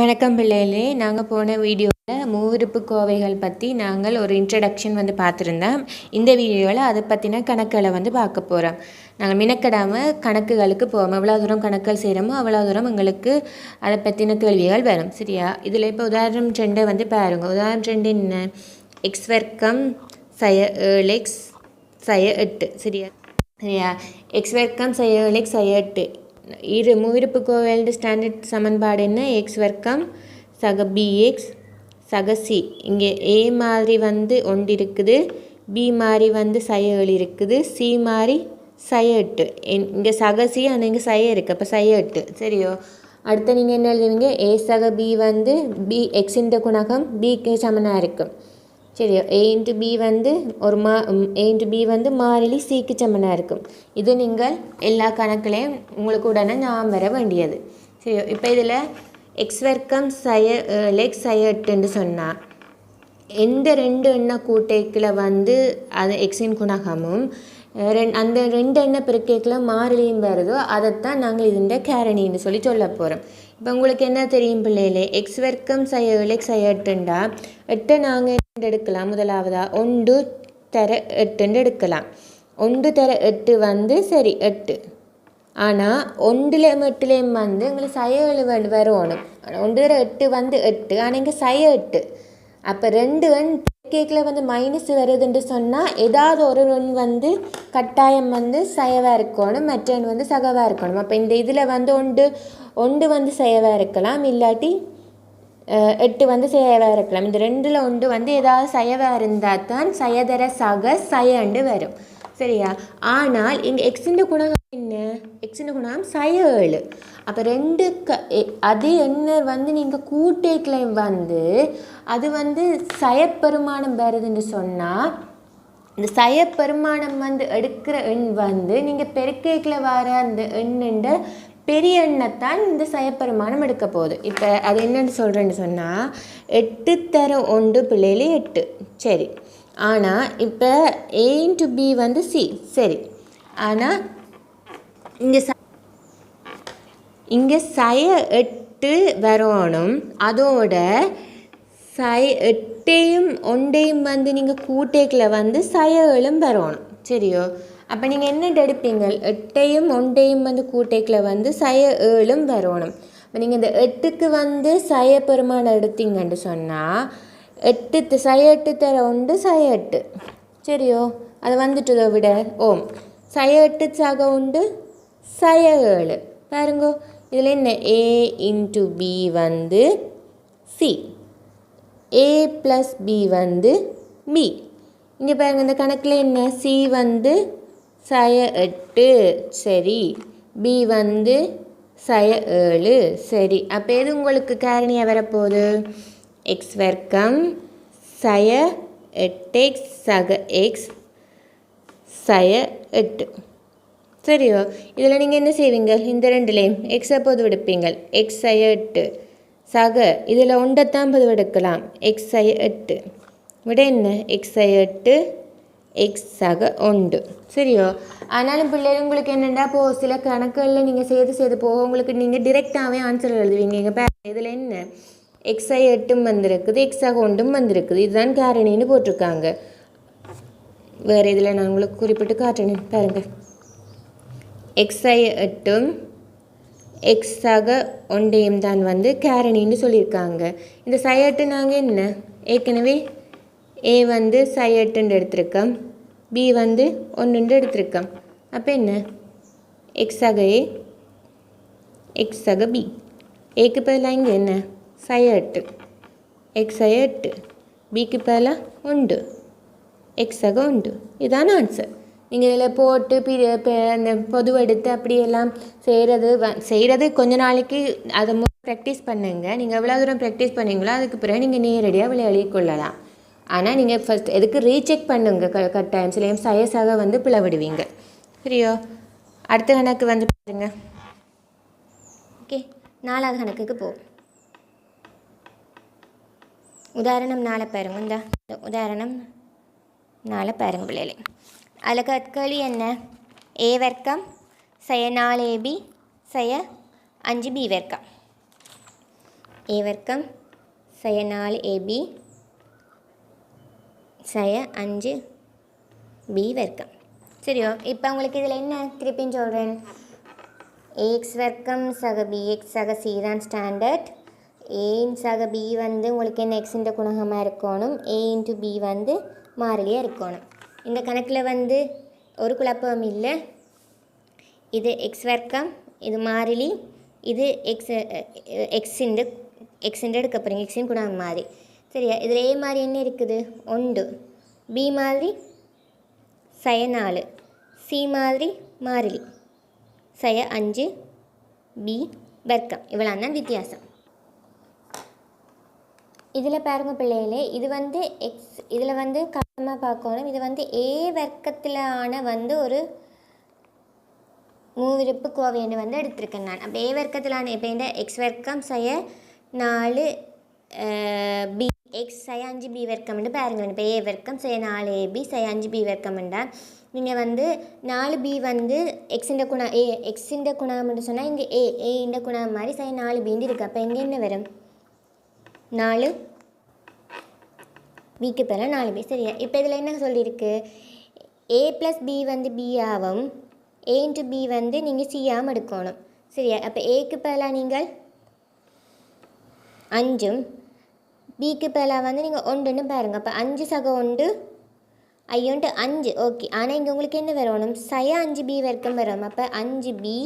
வணக்கம் பிள்ளைகளே. நாங்கள் போன வீடியோவில் மூவிருப்பு கோவைகள் பற்றி நாங்கள் ஒரு இன்ட்ரடக்ஷன் வந்து பார்த்துருந்தோம். இந்த வீடியோவில் அதை பற்றின கணக்குகளை வந்து பார்க்க போகிறோம் நாங்கள் மினக்கடாமல் கணக்குகளுக்கு போவோம். எவ்வளோ தூரம் கணக்குகள் செய்கிறோமோ அவ்வளோ தூரம் எங்களுக்கு அதை பற்றின கேள்விகள் வரும். சரியா? இதில் இப்போ உதாரணம் ரெண்டை வந்து பாருங்கள் உதாரணம் ரெண்டு என்ன? எக்ஸ் வர்க்கம் சய ஏழு எக்ஸ் சய எட்டு. சரியா? சரியா? எக்ஸ் வர்க்கம் சய ஏழு எக்ஸ் சய எட்டு. இரு முவிருப்பு கோவேல்டு ஸ்டாண்டர்ட் சமன்பாடு என்ன? எக்ஸ் வர்க்கம் சக பிஎக்ஸ் சக சி இங்கே ஏ மாதிரி வந்து ஒன்று இருக்குது பி மாதிரி வந்து சயல் இருக்குது சி மாதிரி சய எட்டு இங்கே சக சி ஆனால் இங்கே சய இருக்குது அப்போ சய எட்டு சரியோ? அடுத்து நீங்கள் என்ன எழுதுவீங்க? ஏ சக பி வந்து பி எக்ஸின்ற குணகம் பிக்கு சமனாக இருக்கும் சரி ஏ இன்ட்டு பி வந்து ஒரு மா ஏ இன்ட்டு பி வந்து மாறிலி சிக்கு சமனாக இருக்கும் இது நீங்கள் எல்லா கணக்குலையும் உங்களுக்கு உடனே ஞாபகம் வர வேண்டியது சரி இப்போ இதில் எக்ஸ் வர்க்கம் சய லெக்ஸ் சயட்டுன்னு சொன்னால் எந்த ரெண்டு எண்ண கூட்டைக்கில் வந்து அது எக்ஸின் குணகமும் ரெண் அந்த ரெண்டு எண்ண பெருக்கேக்கில் மாறிலியும் வருதோ அதைத்தான் நாங்கள் இதுண்ட கேரணின்னு சொல்லி சொல்ல போகிறோம் இப்போ உங்களுக்கு என்ன தெரியும் பிள்ளைகளே எக்ஸ் வர்க்கம் சய எக்ஸ் சயட்டுண்டா எட்ட நாங்கள் எடுக்கலாம் முதலாவதா ஒன்று தர எட்டுன்னு எடுக்கலாம் ஒன்று தர எட்டு வந்து சரி எட்டு. ஆனால் ஒன்றுலேயும் எட்டுலேயும் வந்து எங்களுக்கு சய எழுவன் வரணும் ஒன்று தர எட்டு வந்து எட்டு. ஆனால் இங்கே சய எட்டு. அப்போ ரெண்டு எண் கேக்கில் வந்து மைனஸ் வருதுன்னு சொன்னால் ஏதாவது ஒரு எண் வந்து கட்டாயம் வந்து சயவாக இருக்கணும். மற்ற எண் வந்து சகவாக இருக்கணும். அப்போ இந்த இதில் வந்து ஒன்று ஒன்று வந்து சயவாக இருக்கலாம். இல்லாட்டி எட்டு வந்து செயவாக இருக்கலாம். இந்த ரெண்டில் ஒன்று வந்து ஏதாவது சயவாக இருந்தால் தான் சயதர சக சயண்டு வரும். சரியா? ஆனால் இங்கே எக்ஸின் குணகம் என்ன? எக்ஸின் குணகம் சய ஏழு அப்போ ரெண்டு க அது என்ன வந்து நீங்கள் கூட்டேக்கில் வந்து அது வந்து சயப்பெருமானம் வருதுன்னு சொன்னால் இந்த சயப்பெருமானம் வந்து எடுக்கிற எண் வந்து நீங்கள் பெருக்கேக்கில் வர அந்த எண்ணுண்ட பெரிய எண்ணத்தான் இந்த சயப்பெருமானம் எடுக்க போகுது. இப்போ அது என்னென்னு சொல்கிறேன்னு சொன்னால் எட்டு தர ஒன்று பிள்ளையிலே எட்டு. சரி. ஆனால் இப்போ ஏ இன்ட்டு பி வந்து சி சரி. ஆனால் இங்கே ச இங்கே சய எட்டு வரணும். அதோட சய எட்டையும் ஒண்டையும் வந்து நீங்கள் கூட்டேக்கில் வந்து சய ஏழும் வரணும். சரியோ? அப்போ நீங்கள் என்ன எடுப்பீங்க? எட்டையும் ஒன்றையும் வந்து கூட்டைக்கில் வந்து சய ஏழும் வரணும். இப்போ நீங்கள் இந்த எட்டுக்கு வந்து சய பெருமானம் எடுத்தீங்கன்னு சொன்னால் எட்டு சய எட்டு தர உண்டு சய எட்டு. சரியோ? அது வந்துட்டுதோ விட? ஓம். சய எட்டு சக உண்டு சய ஏழு. பாருங்கோ இதில் என்ன? ஏ இன்ட்டு பி வந்து சி ஏ ப்ளஸ் பி வந்து பி இங்கே பாருங்கள் இந்த கணக்கில் என்ன? சி வந்து சய எட்டு. சரி. பி வந்து சய ஏழு. சரி. அப்போ எது உங்களுக்கு காரணியாக வரப்போகுது? எக்ஸ் வர்க்கம் சய எட்டு. எக்ஸ் சக எக்ஸ் சய எட்டு. சரியோ? இதில் நீங்கள் என்ன செய்வீங்க? இந்த ரெண்டுலேயும் எக்ஸை பொது எடுப்பீங்க எக்ஸ் சய எட்டு. சக. இதில் ஒன்றைத்தான் பொது எடுக்கலாம் எக்ஸ் சய எட்டு. விட என்ன? எக்ஸ் சய எட்டு. எக்ஸ் உண்டு. சரியோ? ஆனாலும் பிள்ளைகள் உங்களுக்கு என்னென்னா இப்போ சில கணக்குகளில் நீங்கள் செய்து செய்து போக உங்களுக்கு நீங்கள் டிரெக்டாகவே ஆன்சர் எழுதுவீங்க. எங்கள் பே இதில் என்ன? எக்ஸை எட்டும் வந்திருக்குது எக்ஸாக ஒன்றும் வந்திருக்குது. இதுதான் காரணின்னு போட்டிருக்காங்க. வேறு இதில் நான் உங்களுக்கு குறிப்பிட்டு காட்டுறேன். பாருங்கள் எக்ஸை எட்டும் எக்ஸாக ஒன்றையும் தான் வந்து கேரணின்னு சொல்லியிருக்காங்க. இந்த சயட்டு நாங்கள் என்ன? ஏற்கனவே ஏ வந்து சயட்டுன்னு எடுத்திருக்கோம். பி வந்து ஒன்றுண்டு எடுத்திருக்கோம். அப்போ என்ன? எக்ஸாக ஏ எக்ஸாக பி ஏக்கு பதிலாக இங்கே என்ன? சை எட்டு. எக்ஸாக எட்டு. பிக்கு பதிலாக உண்டு எக்ஸாக உண்டு இதான ஆன்சர் நீங்கள் இதில் போட்டு பி அந்த பொதுவெடுத்து அப்படியெல்லாம் செய்கிறது வ செய்கிறது கொஞ்ச நாளைக்கு அதை ப்ராக்டிஸ் பண்ணுங்க. நீங்கள் எவ்வளோ தூரம் ப்ராக்டிஸ் பண்ணீங்களோ அதுக்கு பிறகு நீங்கள் நேரடியாக விளையாடி கொள்ளலாம். ஆனால் நீங்கள் ஃபஸ்ட் எதுக்கு ரீசெக் பண்ணுங்க? க கட்டாயம். சிலையும் சயசாக வந்து பிளவிடுவீங்க. சரியோ அடுத்த கணக்கு வந்து பாருங்க. ஓகே நாலாவது கணக்குக்கு போ. உதாரணம் நாளை பாருங்க. இந்த உதாரணம் நாளை பாருங்க பிள்ளைகளே. அதில் கற்களி என்ன? ஏ வர்க்கம் சய நாலு ஏபி சய அஞ்சு பி வர்க்கம். ஏ வர்க்கம் சய நாலு ஏபி சய அஞ்சு பி வர்க்கம். சரியோ இப்போ உங்களுக்கு இதில் என்ன திருப்பின்னு சொல்கிறேன் ஏஎக்ஸ் வர்க்கம் சக பிஎக்ஸ் சக சி தான் ஸ்டாண்டர்ட் ஏன் சக பி வந்து உங்களுக்கு என்ன எக்ஸின்ற குணகமாக இருக்கணும்? ஏ இன்ட்டு பி வந்து மாறிலியாக இருக்கணும். இந்த கணக்கில் வந்து ஒரு குழப்பம் இல்லை. இது எக்ஸ் வர்க்கம் இது மாறிலி இது எக்ஸ் எக்ஸிண்டு எக்ஸிண்டு எடுக்க போகிறீங்க எக்ஸின் குணகம் மாதிரி சரியா? இதில் ஏ மாதிரி என்ன இருக்குது? ஒன்று. பி மாதிரி சய நாலு. சி மாதிரி மாறிலி. சய அஞ்சு. பி வர்க்கம். இவ்வளோ தான் வித்தியாசம். இதில் பாருங்கள் பிள்ளைகளே இது வந்து எக்ஸ் இதில் வந்து கவனமாக பார்க்கணும். இது வந்து ஏ வர்க்கத்தில் ஆன வந்து ஒரு மூவிருப்பு கோவைன்னு வந்து எடுத்திருக்கேன் நான். அப்போ ஏ வர்க்கத்திலான இப்போ இந்த எக்ஸ் வர்க்கம் செய்ய நாலு பி எக்ஸ் சை அஞ்சு பி வர்க்கம்னு பாருங்கள் இப்போ ஏ வர்க்கம் சே நாலு ஏபி சை அஞ்சு பி வர்க்கம்ண்டா நீங்கள் வந்து நாலு பி வந்து எக்ஸிண்ட குணா ஏ எக்ஸிண்ட குணாம்னு சொன்னால் இங்கே ஏ ஏண்ட குணாம் மாதிரி சை நாலு பின்னு இருக்குது அப்போ இங்கே என்ன வரும் நாலு பிக்கு பேர நாலு பி சரியா இப்போ இதில் என்ன சொல்லியிருக்கு ஏ ப்ளஸ் பி வந்து பி ஆகும் ஏ இன்ட்டு பி வந்து நீங்கள் சியாகவும் எடுக்கணும் சரியா அப்போ ஏக்கு பதிலாக நீங்கள் அஞ்சும் பிக்கு பதிலாக வந்து நீங்கள் ஒன்றுன்னு பாருங்கள் அப்போ அஞ்சு சக ஒன்று ஐயோன்ட்டு அஞ்சு. ஓகே ஆனால் இங்கே உங்களுக்கு என்ன வரணும் சய அஞ்சு பி வர்க்கம் வரும். அப்போ அஞ்சு பி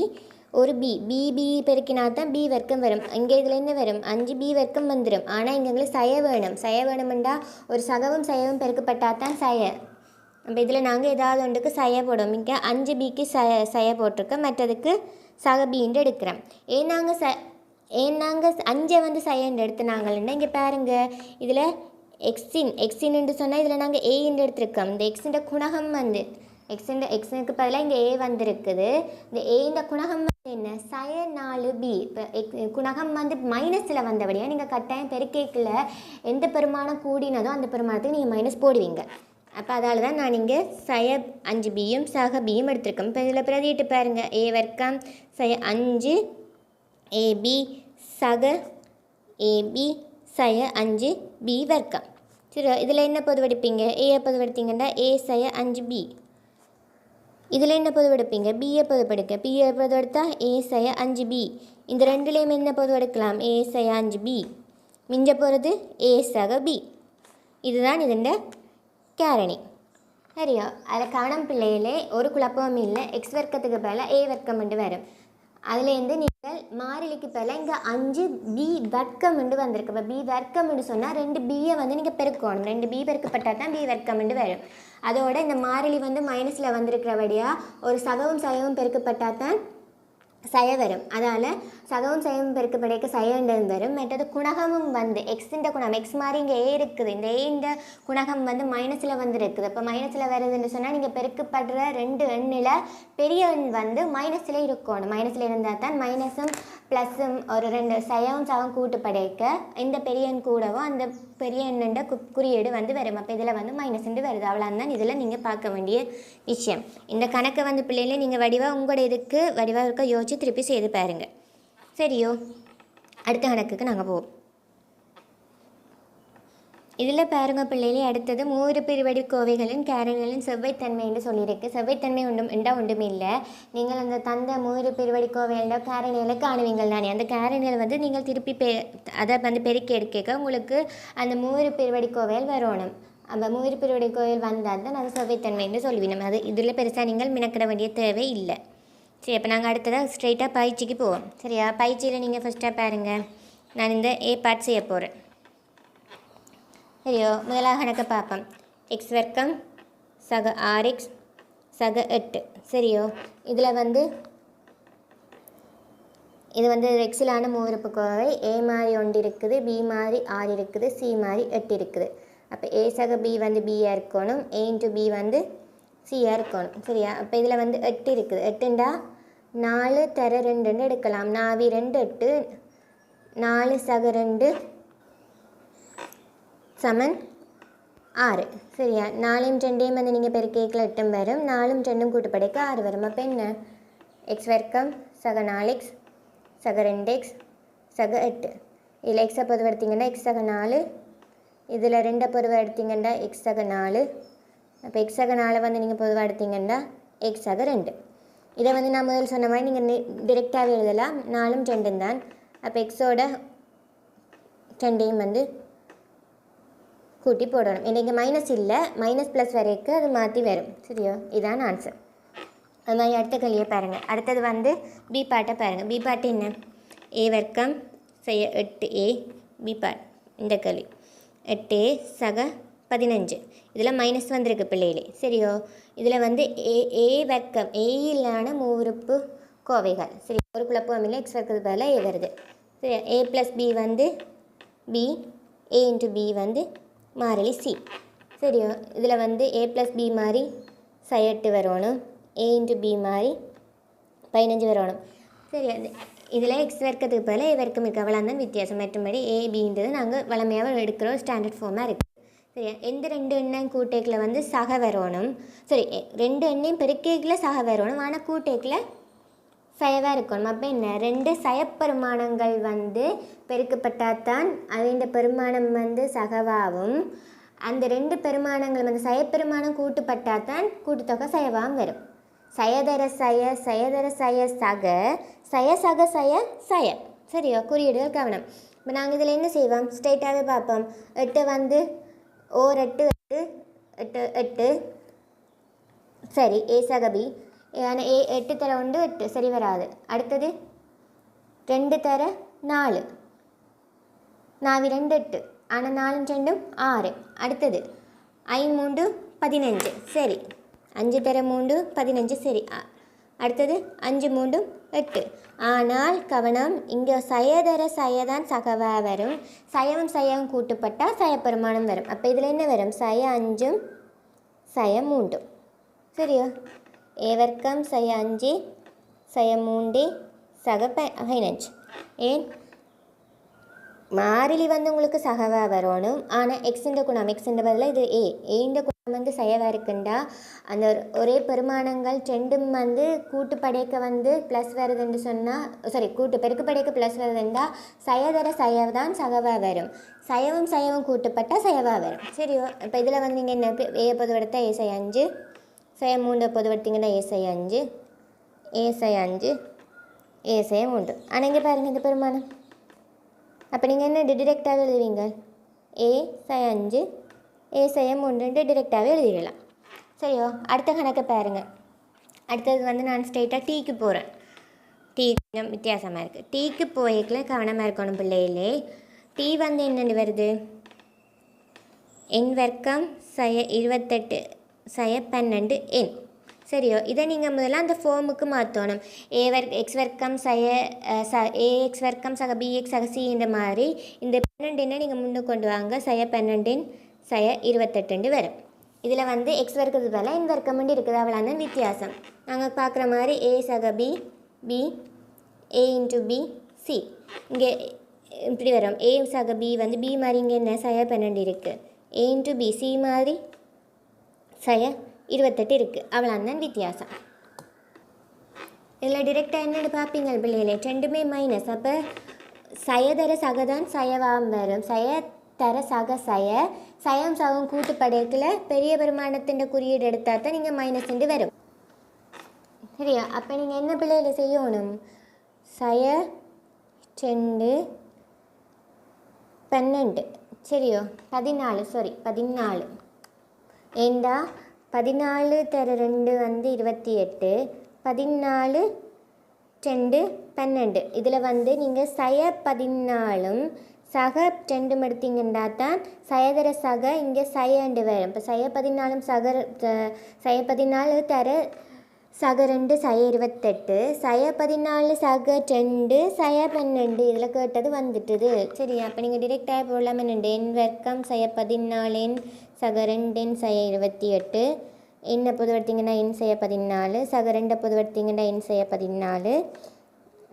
ஒரு பி பி பி பெருக்கினா தான் பி வர்க்கம் வரும். இங்கே இதில் என்ன வரும்? அஞ்சு பி வர்க்கம் வந்துடும் ஆனால் இங்கே எங்களுக்கு சய வேணும். சய வேணுமெண்டா ஒரு சகவும் சயவும் பெருக்கப்பட்டால் தான் சய. அப்போ இதில் நாங்கள் ஏதாவது ஒன்றுக்கு சய போடுவோம். இங்கே அஞ்சு பிக்கு சய சய போட்டிருக்கோம். மற்றதுக்கு சக பீன்ட்டு எடுக்கிறோம். ஏன் நாங்கள் ச ஏன்னாங்க அஞ்சை வந்து சையண்ட் எடுத்துனாங்கன்னா இங்கே பாருங்கள் இதில் எக்ஸின் எக்ஸின் என்று சொன்னால் இதில் நாங்கள் ஏன்னு எடுத்திருக்கோம். இந்த எக்ஸின் குணகம் வந்து எக்ஸின் எக்ஸனுக்கு பதிலாக இங்கே ஏ வந்திருக்குது. இந்த ஏந்த குணகம் வந்து என்ன? சய நாலு பி இப்போ எக் குணகம் வந்து மைனஸில் வந்தபடியாக நீங்கள் கட்டாயம் பெருக்கேக்கில் எந்த பெருமானம் கூடினதோ அந்த பெருமானத்துக்கு நீங்கள் மைனஸ் போடுவீங்க. அப்போ அதால் தான் நான் இங்கே சய அஞ்சு பியும் சக பியும் எடுத்திருக்கேன் இப்போ இதில் பிரதிட்டு பாருங்கள் ஏ வர்க்கம் சய அஞ்சு ஏபி சக ஏபி சய அஞ்சு பி வர்க்கம் சரி இதில் என்ன பொதுவெடுப்பீங்க ஏயை பொதுவெடுத்தீங்கன்னா ஏ சய அஞ்சு பி இதில் என்ன பொதுவெடுப்பீங்க பிஏ பொதுவெடுக்க பிஏ பொதுவெடுத்தா ஏ சய அஞ்சு பி இந்த ரெண்டுலேயும் என்ன பொதுவெடுக்கலாம் ஏ சய அஞ்சு பி மிஞ்ச போகிறது ஏ சக பி இதுதான் ഇതിൻ്റെ கேரணி சரியா அதில் கவனம் பிள்ளைகளே ஒரு குழப்பமும் இல்லை எக்ஸ் வர்க்கத்துக்கு பதிலாக ஏ வர்க்கம் என்று வரும் அதுலேருந்து நீங்கள் மாறிலிக்கு பதிலாக இங்கே அஞ்சு பி வர்க்கம் என்று வந்திருக்கு. இப்போ பி வர்க்கம் என்று சொன்னால் ரெண்டு பியை வந்து நீங்கள் பெருக்கணும். ரெண்டு பி பெருக்கப்பட்டால் தான் பி வர்க்கம் என்று வரும். அதோட இந்த மாறிலி வந்து மைனஸில் வந்திருக்கிறபடியாக ஒரு சகவும் சகவும் பெருக்கப்பட்டால் தான் சய வரும். அதால் சகவும் பெருக்கு படைக்க சயண்டது வரும். மற்றது குணகமும் வந்து எக்ஸிൻ്റെ குணம் எக்ஸ் மாதிரி இங்கே ஏ இருக்குது. இந்த ஏன்ற குணகம் வந்து மைனஸில் வந்து இருக்குது இப்போ மைனஸில் வருதுன்னு சொன்னால் நீங்கள் பெருக்கப்படுற ரெண்டு எண்ணில் பெரிய எண் வந்து மைனஸில் இருக்கணும். மைனஸில் இருந்தால் தான் மைனஸும் ப்ளஸ்ஸும் ஒரு ரெண்டு சயவும் கூட்டு படைக்க இந்த பெரிய எண் கூடவோ அந்த பெரிய எண்ணுண்ட கு குறியீடு வந்து வரும். அப்போ இதில் வந்து மைனஸ்ண்டு வருது. அவ்வளோதான் இதில் நீங்கள் பார்க்க வேண்டிய விஷயம். இந்த கணக்கை வந்து பிள்ளைகளை நீங்கள் வடிவாக உங்களோட இதுக்கு வடிவாக இருக்க யோசிச்சு திருப்பி செய்து பாருங்கள் சரியோ. அடுத்த கணக்குக்கு நாங்கள் போவோம். இதில் பாருங்க பிள்ளைகளே அடுத்தது மூறு பிரிவடி கோவைகளின் கேரல்களின் செவ்வைத்தன்மை என்று சொல்லியிருக்கு. செவ்வைத்தன்மை ஒன்றும் என்றா ஒன்றுமே இல்லை. நீங்கள் அந்த தந்த மூறு பிரிவடி கோவைகளோட கேரணிகளை காணுவீங்கள் தானே. அந்த கேரணிகள் வந்து நீங்கள் திருப்பி பெ அதை வந்து பெருக்கி எடுக்க உங்களுக்கு அந்த மூறு பிரிவடி கோவையில் வரணும். அந்த மூறு பிரிவடி கோவில் வந்தால் தான் அது செவ்வைத்தன்மைன்னு சொல்லுவீங்க. அது இதில் பெருசாக நீங்கள் மினக்கிட வேண்டிய தேவை இல்லை. சரி அப்போ நாங்கள் அடுத்ததாக ஸ்ட்ரைட்டாக பயிற்சிக்கு போவோம். சரியா? பயிற்சியில் நீங்கள் ஃபஸ்ட்டாக பாருங்கள் நான் இந்த ஏ பார்ட் செய்ய போகிறேன் சரியோ முதலாக கணக்கை பார்ப்போம் எக்ஸ் வர்க்கம் சக ஆர்எக்ஸ் சக எட்டு சரியோ இதில் வந்து இது வந்து எக்ஸிலான மூவிருப்பு கோவை ஏ மாதிரி ஒன்று இருக்குது பி மாதிரி ஆறு இருக்குது சி மாதிரி எட்டு இருக்குது. அப்போ ஏ சக பி வந்து பியாக இருக்கணும் ஏ இன்ட்டு பி வந்து சியாக இருக்கணும். சரியா? அப்போ இதில் வந்து எட்டு இருக்குது. எட்டுண்டா? நாலு தர ரெண்டுன்னு எடுக்கலாம். நாவி ரெண்டு எட்டு நாலு சக ரெண்டு சமன் ஆறு. சரியா? நாலும் ரெண்டையும் வந்து நீங்கள் பெருக்கேக்கில் எட்டும் வரும். நாலும் ரெண்டும் கூட்டுப்படைக்கு ஆறு வரும். அப்போ என்ன? எக்ஸ் வர்க்கம் சக நாலு எக்ஸ் சக ரெண்டு எக்ஸ் சக எட்டு. இதில் எக்ஸை பொதுவை எக்ஸ் சக நாலு. இதில் ரெண்டை பொதுவை எக்ஸ் சக நாலு. அப்போ எக்ஸ் சக நாலு வந்து நீங்கள் பொதுவாக எக்ஸ் அக ரெண்டு. இதை வந்து நான் முதல் சொன்ன மாதிரி நீங்கள் டிரெக்டாகவே எழுதலாம். நாலும் ரெண்டும் தான். அப்போ எக்ஸோட ரெண்டையும் வந்து கூட்டி போடணும். இல்லை இங்கே மைனஸ் இல்லை மைனஸ் ப்ளஸ் வரைக்கும் அது மாற்றி வரும். சரியா? இதான் ஆன்சர் அது மாதிரி அடுத்த கேள்வியை பாருங்கள் அடுத்தது வந்து பி பாட்டை பாருங்கள் பி பாட்டு என்ன? ஏ வர்க்கம் செய்ய எட்டு ஏ பி பாட் இந்த கேள்வி. எட்டு ஏ சக பதினஞ்சு. இதில் மைனஸ் வந்திருக்கு பிள்ளைகளே. சரியோ? இதில் வந்து ஏ ஏ வர்க்கம். ஏயிலான மூவுறுப்பு கோவைகள். சரி ஒரு குழப்பம் இல்லை. எக்ஸ் வர்க்கு பதிலாக ஏ வருது. சரி ஏ ப்ளஸ் பி வந்து பி ஏ இன்ட்டு பி வந்து மாறிலி சி. சரியோ இதில் வந்து ஏ ப்ளஸ் பி மாதிரி சையட்டு வரணும். ஏ இன்ட்டு பி மாதிரி பதினஞ்சு வரணும். சரி அது இதில் எக்ஸ் வர்க்கத்துக்கு பதிலாக ஏ வர்க்கம் இருக்கு. அவ்வளோ தான் வித்தியாசம். மற்றபடி ஏ பின்றது நாங்கள் வளமையாக எடுக்கிறோம். ஸ்டாண்டர்ட் ஃபார்மாக இருக்குது சரி எந்த ரெண்டு எண்ணெய் கூட்டேக்கில் வந்து சக வரணும். சரி ரெண்டு எண்ணையும் பெருக்கேக்கில் சக வரணும். ஆனால் கூட்டேக்கில் சயவாக இருக்கணும். அப்போ என்ன? ரெண்டு சயப்பெருமானங்கள் வந்து பெருக்கப்பட்டால் தான் இந்த பெருமானம் வந்து சகவாவும். அந்த ரெண்டு பெருமானங்கள் வந்து சயப்பெருமானம் கூட்டுப்பட்டால் தான் கூட்டுத்தொகை சயவாகவும் வரும். சயதர சய சயதர சய சக சய சக சய சய. சரியா? குறியீடுகள் கவனம். இப்போ நாங்கள் இதில் என்ன செய்வோம்? ஸ்ட்ரைட்டாகவே பார்ப்போம். எட்டு வந்து ஓர் எட்டு எட்டு எட்டு எட்டு. சரி ஏ சகபி ஏன்னா ஏ எட்டு தர உண்டு எட்டு. சரி வராது. அடுத்தது? ரெண்டு தர நாலு. நாவி ரெண்டு எட்டு. ஆனால் நாலும் ரெண்டும் ஆறு. அடுத்தது? ஐ மூன்று பதினஞ்சு சரி. அஞ்சு தர மூன்று பதினஞ்சு. சரி. அடுத்தது? அஞ்சு மூண்டும் எட்டு. ஆனால் கவனம் இங்கே சயதர சயதான் சகவா வரும். சயவும் சயவும் கூட்டுப்பட்டால் சயப்பெருமானம் வரும். அப்போ இதில் என்ன வரும்? சய அஞ்சும் சய மூண்டும் சரியா? ഏവർക്കം സയ அஞ்சு சய மூண்டி சக பதினஞ்சு ஏன் மாறிலி வந்து உங்களுக்கு சகவாக வரணும் ஆனால் எக்ஸிண்ட குணம் எக்ஸிண்ட பதில் இது ஏ ஏண்ட குணம் வந்து சயவாக இருக்குண்டா அந்த ஒரே பெருமானங்கள் ரெண்டும் வந்து கூட்டு படைக்க வந்து ப்ளஸ் வருதுன்னு சொன்னால் சாரி கூட்டு பெருக்கு படைக்க ப்ளஸ் வருதுண்டா சயதர சயவ் தான் சகவாக வரும் சயவும் சயவும் கூட்டுப்பட்டால் சயவாக வரும் சரியோ இப்போ இதில் வந்து நீங்கள் என்ன ஏ பொதுவெடுத்தா ஏ சய அஞ்சு சய மூன்று பொதுவெடுத்தீங்கன்னா ஏசை அஞ்சு ஏசை அஞ்சு ஏசை மூன்று. ஆனால் இங்கே பாருங்கள் இந்த பெருமானம். அப்போ நீங்கள் என்ன டிரெக்டாகவே எழுதுவீங்க? ஏ சை அஞ்சு ஏ சய மூன்றுன்ட்டு டிரெக்டாகவே எழுதிடலாம். சரியோ? அடுத்த கணக்கை பாருங்கள் அடுத்தது வந்து நான் ஸ்ட்ரெயிட்டாக டீக்கு போகிறேன் டீ கொஞ்சம் வித்தியாசமாக இருக்குது டீக்கு போய்க்கல கவனமாக இருக்கணும் பிள்ளைகளே. டீ வந்து என்னென்னு வருது? என் வர்க்கம் சய இருபத்தெட்டு. சய பன்னெண்டு என் சரியோ? இதை நீங்கள் முதல்ல அந்த ஃபோமுக்கு மாற்றணும். ஏ வர்க் எக்ஸ் வர்க்கம் சய ச ஏ எக்ஸ் வர்க்கம் சக பிஎக்ஸ் சக சி இந்த மாதிரி இந்த பன்னெண்டுன்னு நீங்கள் முன்னு கொண்டு வாங்க. சய பன்னெண்டின் சய இருபத்தெட்டுண்டு வரும். இதில் வந்து எக்ஸ் வர்க்கிறது போல என் வர்க்கம் இருக்குது. அவ்வளோ தான் வித்தியாசம். நாங்கள் பார்க்குற மாதிரி ஏ சக B B A into B C இங்கே இப்படி வரும். ஏ சக பி வந்து பி மாதிரி இங்கே என்ன? சய பன்னெண்டு இருக்குது ஏ இன்ட்டு பி சி மாதிரி சய இருபத்தெட்டு இருக்குது அவ்வளோதான் வித்தியாசம். இதில் டிரெக்டாக என்னென்னு பார்ப்பீங்க பிள்ளைகளே. ரெண்டுமே மைனஸ் அப்போ சயதர சகதான் சயவாம் வரும். சய தர சக சய சயம் சகம் கூட்டு படையத்தில் பெரிய பெருமானத்தின் குறியீடு எடுத்தால் தான் நீங்கள் மைனஸ் வரும். சரியா? அப்போ நீங்கள் என்ன பிள்ளைகளை செய்யணும்? சய ரெண்டு பன்னெண்டு. சரியோ? பதினாலு சாரி பதினாலு. ஏண்டா? பதினாலு தர ரெண்டு வந்து இருபத்தி எட்டு பதினாலு ரெண்டு பன்னெண்டு. இதில் வந்து நீங்கள் சய பதினாலும் சக ரெண்டும் எடுத்தீங்கன்னா தான் சயதர சக இங்கே சயண்டு வரும். இப்போ சய பதினாலும் சக சய பதினாலு தர சக ரெண்டு சய இருபத்தெட்டு சய பதினாலு சக ரெண்டு சய பன்னெண்டு இதில் கேட்டது வந்துட்டுது. சரி அப்போ நீங்கள் டிரெக்டாக போடலாமே நண்டு என் வர்க்கம் சய பதினாலு என் ரெண்டின் சய இருபத்தி எட்டு என்ன பொதுவெடுத்தீங்கன்னா இன் செய்ய பதினாலு சக ரெண்டை பொதுவெடுத்தீங்கன்னா என் செய்ய பதினாலு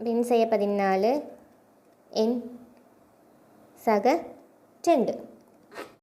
இன் செய்ய பதினாலு என் சக ரெண்டு